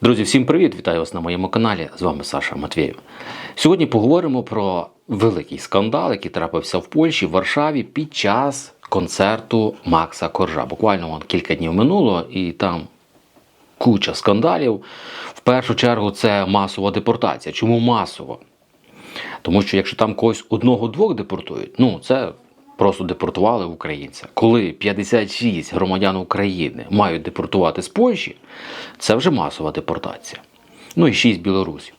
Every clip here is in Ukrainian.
Друзі, всім привіт! Вітаю вас на моєму каналі. З вами Саша Матвєєв. Сьогодні поговоримо про великий скандал, який трапився в Польщі, в Варшаві під час концерту Макса Коржа. Буквально вон кілька днів минуло, і там куча скандалів. В першу чергу це масова депортація. Чому масово? Тому що якщо там когось одного-двох депортують, ну це просто депортували українця. Коли 56 громадян України мають депортувати з Польщі, це вже масова депортація. Ну і 6 білорусів.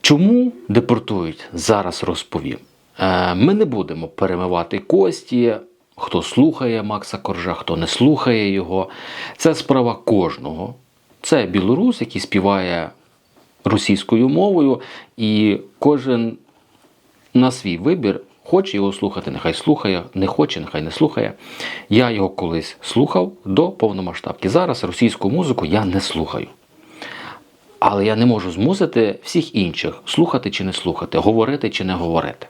Чому депортують? Зараз розповім. Е, Ми не будемо перемивати кості, хто слухає Макса Коржа, хто не слухає його. Це справа кожного. Це білорус, який співає російською мовою, і кожен на свій вибір хоче його слухати, нехай слухає, не хоче, нехай не слухає. Я його колись слухав до повномасштабки. Зараз російську музику я не слухаю. Але я не можу змусити всіх інших слухати чи не слухати, говорити чи не говорити.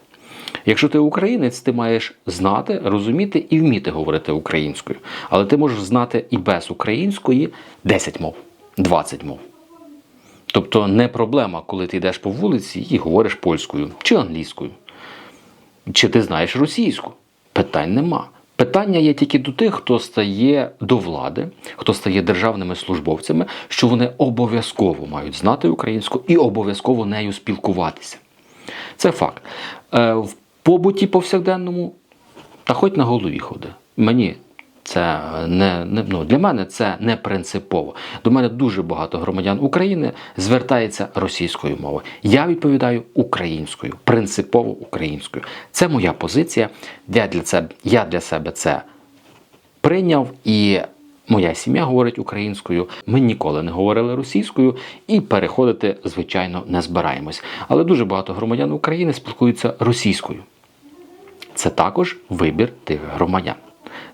Якщо ти українець, ти маєш знати, розуміти і вміти говорити українською. Але ти можеш знати і без української 10 мов, 20 мов. Тобто не проблема, коли ти йдеш по вулиці і говориш польською чи англійською. Чи ти знаєш російську? Питань нема. Питання є тільки до тих, хто стає до влади, хто стає державними службовцями, що вони обов'язково мають знати українську і обов'язково нею спілкуватися. Це факт. Е, в побуті повсякденному, та хоч на голові ходи. Мені це не, не ну, для мене це не принципово. До мене дуже багато громадян України звертається російською мовою. Я відповідаю українською, принципово українською. Це моя позиція. Я для себе, я для себе це прийняв і. Моя сім'я говорить українською, ми ніколи не говорили російською і переходити, звичайно, не збираємось. Але дуже багато громадян України спілкуються російською. Це також вибір тих громадян.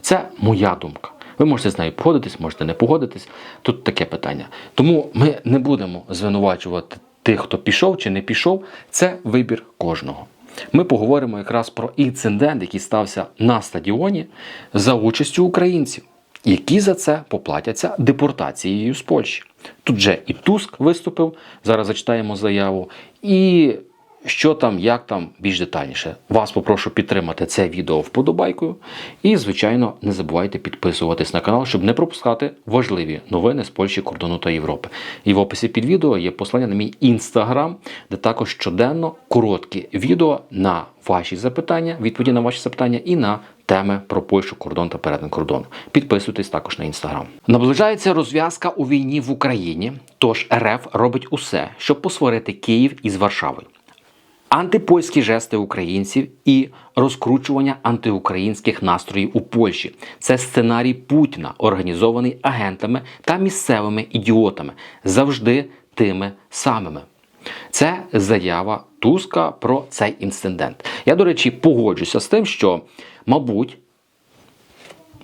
Це моя думка. Ви можете з нею погодитись, можете не погодитись. Тут таке питання. Тому ми не будемо звинувачувати тих, хто пішов чи не пішов. Це вибір кожного. Ми поговоримо якраз про інцидент, який стався на стадіоні за участю українців, які за це поплатяться депортацією з Польщі. Тут же і Туск виступив. Зараз зачитаємо заяву. І що там, як там, більш детальніше. Вас попрошу підтримати це відео вподобайкою. І, звичайно, не забувайте підписуватись на канал, щоб не пропускати важливі новини з Польщі, кордону та Європи. І в описі під відео є послання на мій інстаграм, де також щоденно короткі відео на ваші запитання, відповіді на ваші запитання і на теми про Польщу, кордон та перетин кордону. Підписуйтесь також на інстаграм. Наближається розв'язка у війні в Україні. Тож РФ робить усе, щоб посварити Київ із Варшавою антипольські жести українців і розкручування антиукраїнських настроїв у Польщі. Це сценарій Путіна, організований агентами та місцевими ідіотами, завжди тими самими. Це заява Туска про цей інцидент. Я, до речі, погоджуся з тим, що, мабуть,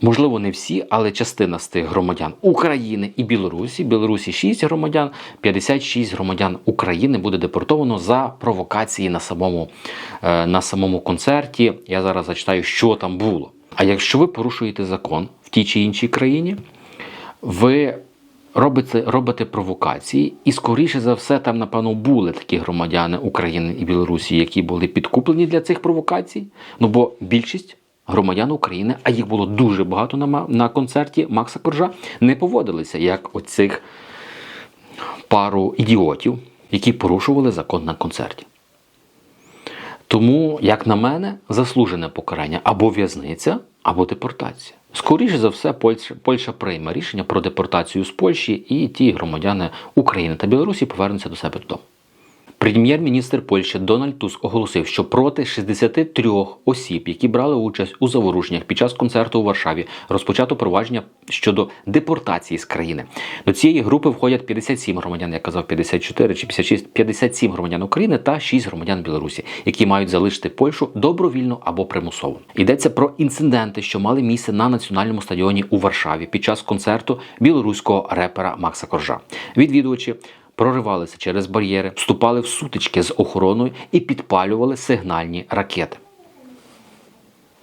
Можливо, не всі, але частина з тих громадян України і Білорусі. Білорусі 6 громадян, 56 громадян України буде депортовано за провокації на самому, е, на самому концерті. Я зараз зачитаю, що там було. А якщо ви порушуєте закон в тій чи іншій країні, ви робите, робите провокації, і, скоріше за все, там, напевно, були такі громадяни України і Білорусі, які були підкуплені для цих провокацій. Ну бо більшість громадян України, а їх було дуже багато на, на концерті Макса Коржа, не поводилися як оцих пару ідіотів, які порушували закон на концерті. Тому, як на мене, заслужене покарання або в'язниця, або депортація. Скоріше за все, Польща, Польща прийме рішення про депортацію з Польщі, і ті громадяни України та Білорусі повернуться до себе додому. Прем'єр-міністр Польщі Дональд Туск оголосив, що проти 63 осіб, які брали участь у заворушеннях під час концерту у Варшаві, розпочато провадження щодо депортації з країни. До цієї групи входять 57 громадян, я казав 54 чи 56, 57 громадян України та 6 громадян Білорусі, які мають залишити Польщу добровільно або примусово. Йдеться про інциденти, що мали місце на національному стадіоні у Варшаві під час концерту білоруського репера Макса Коржа. Відвідувачі проривалися через бар'єри, вступали в сутички з охороною і підпалювали сигнальні ракети.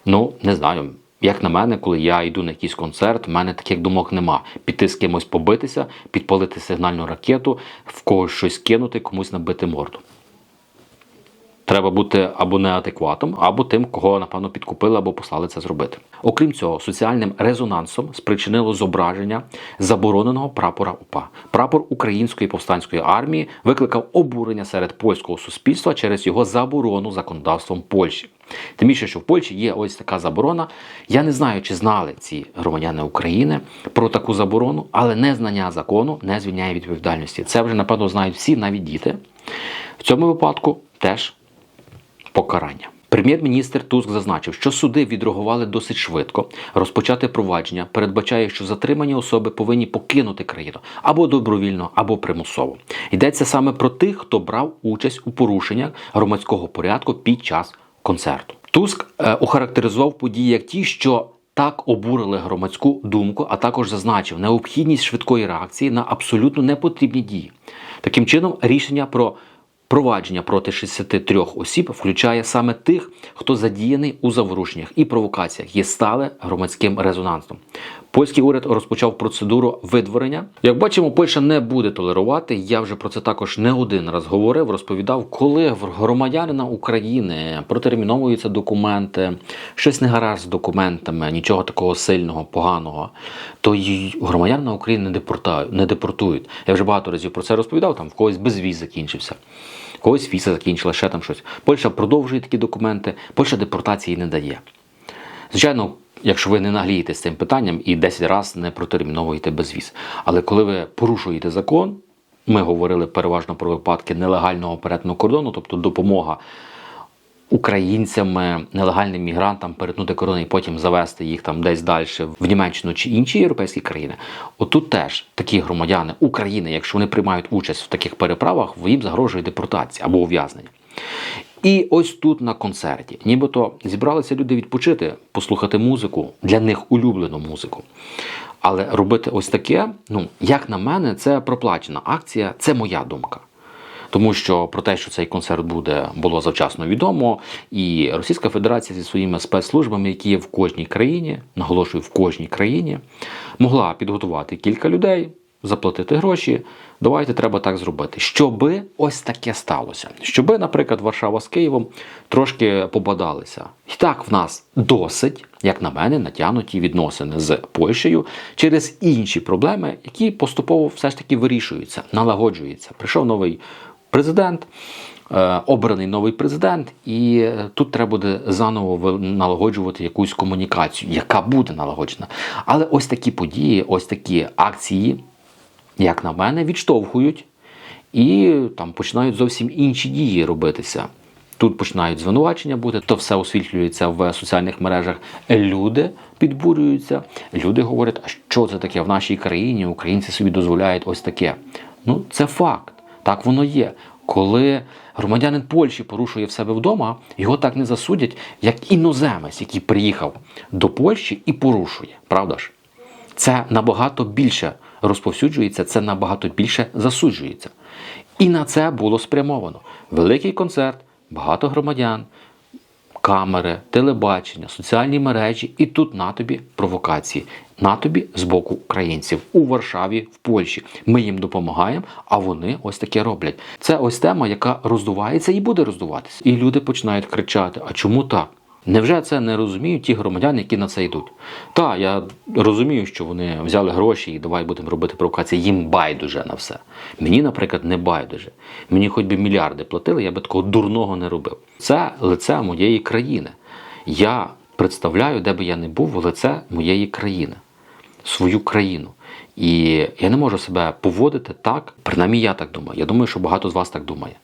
Ну, не знаю. Як на мене, коли я йду на якийсь концерт, в мене таких думок нема. Піти з кимось побитися, підпалити сигнальну ракету, в когось щось кинути, комусь набити морду. Треба бути або неадекватом, або тим, кого напевно підкупили або послали це зробити. Окрім цього, соціальним резонансом спричинило зображення забороненого прапора УПА. Прапор Української повстанської армії викликав обурення серед польського суспільства через його заборону законодавством Польщі. Тим більше, що в Польщі є ось така заборона. Я не знаю, чи знали ці громадяни України про таку заборону, але незнання закону не звільняє відповідальності. Це вже напевно знають всі, навіть діти. В цьому випадку теж покарання. Прем'єр-міністр Туск зазначив, що суди відреагували досить швидко. Розпочати провадження передбачає, що затримані особи повинні покинути країну або добровільно, або примусово. Йдеться саме про тих, хто брав участь у порушеннях громадського порядку під час концерту. Туск е, охарактеризував події як ті, що так обурили громадську думку, а також зазначив необхідність швидкої реакції на абсолютно непотрібні дії. Таким чином, рішення про Провадження проти 63 осіб включає саме тих, хто задіяний у заворушеннях і провокаціях, є стале громадським резонансом. Польський уряд розпочав процедуру видворення. Як бачимо, Польща не буде толерувати. Я вже про це також не один раз говорив, розповідав, коли громадянина України протерміновуються документи, щось не гаразд з документами, нічого такого сильного, поганого, то й громадянина України не депортують. Не депортують. Я вже багато разів про це розповідав. Там в когось безвіз закінчився. Когось віса закінчила, ще там щось. Польща продовжує такі документи, Польща депортації не дає. Звичайно, якщо ви не наглієте з цим питанням і 10 разів не протерміновуєте безвіз. Але коли ви порушуєте закон, ми говорили переважно про випадки нелегального перетину кордону, тобто допомога українцям, е, нелегальним мігрантам перетнути кордон і потім завести їх там десь далі в Німеччину чи інші європейські країни. Отут теж такі громадяни України, якщо вони приймають участь в таких переправах, їм загрожує депортація або ув'язнення. І ось тут на концерті, нібито зібралися люди відпочити, послухати музику, для них улюблену музику. Але робити ось таке, ну, як на мене, це проплачена акція, це моя думка. Тому що про те, що цей концерт буде, було завчасно відомо, і Російська Федерація зі своїми спецслужбами, які є в кожній країні, наголошую, в кожній країні, могла підготувати кілька людей, заплатити гроші. Давайте треба так зробити, щоби ось таке сталося. Щоби, наприклад, Варшава з Києвом трошки побадалися. І так в нас досить, як на мене, натягнуті відносини з Польщею через інші проблеми, які поступово все ж таки вирішуються, налагоджуються. Прийшов новий президент. е, Обраний новий президент, і е, тут треба буде заново налагоджувати якусь комунікацію, яка буде налагоджена. Але ось такі події, ось такі акції, як на мене, відштовхують і там починають зовсім інші дії робитися. Тут починають звинувачення бути, то все освітлюється в соціальних мережах. Люди підбурюються, люди говорять, а що це таке в нашій країні? Українці собі дозволяють ось таке. Ну, це факт. Так воно є. Коли громадянин Польщі порушує в себе вдома, його так не засудять, як іноземець, який приїхав до Польщі і порушує. Правда ж? Це набагато більше розповсюджується, це набагато більше засуджується. І на це було спрямовано. Великий концерт, багато громадян, камери, телебачення, соціальні мережі, і тут на тобі провокації. На тобі з боку українців у Варшаві, в Польщі. Ми їм допомагаємо, а вони ось таке роблять. Це ось тема, яка роздувається і буде роздуватися. І люди починають кричати: а чому так? Невже це не розуміють ті громадяни, які на це йдуть? Так, я розумію, що вони взяли гроші і давай будемо робити провокації. Їм байдуже на все. Мені, наприклад, не байдуже. Мені хоч би мільярди платили, я би такого дурного не робив. Це лице моєї країни. Я представляю, де би я не був, лице моєї країни, свою країну. І я не можу себе поводити так, принаймні я так думаю. Я думаю, що багато з вас так думає.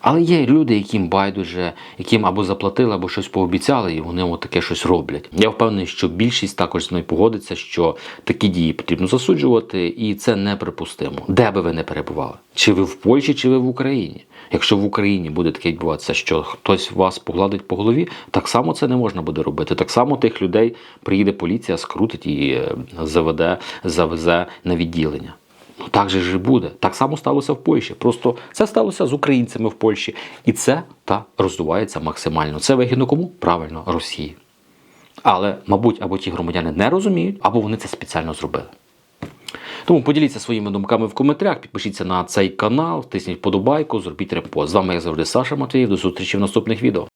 Але є люди, яким байдуже, яким або заплатили, або щось пообіцяли, і вони от таке щось роблять. Я впевнений, що більшість також з мною погодиться, що такі дії потрібно засуджувати, і це неприпустимо. Де би ви не перебували? Чи ви в Польщі, чи ви в Україні? Якщо в Україні буде таке відбуватися, що хтось вас погладить по голові, так само це не можна буде робити. Так само тих людей приїде поліція, скрутить і е, заведе, завезе на відділення. Ну так же ж і буде. Так само сталося в Польщі. Просто це сталося з українцями в Польщі. І це та роздувається максимально. Це вигідно кому? Правильно, Росії. Але, мабуть, або ті громадяни не розуміють, або вони це спеціально зробили. Тому поділіться своїми думками в коментарях, підпишіться на цей канал, тисніть вподобайку, зробіть репост. З вами, як завжди, Саша Матвіїв. До зустрічі в наступних відео.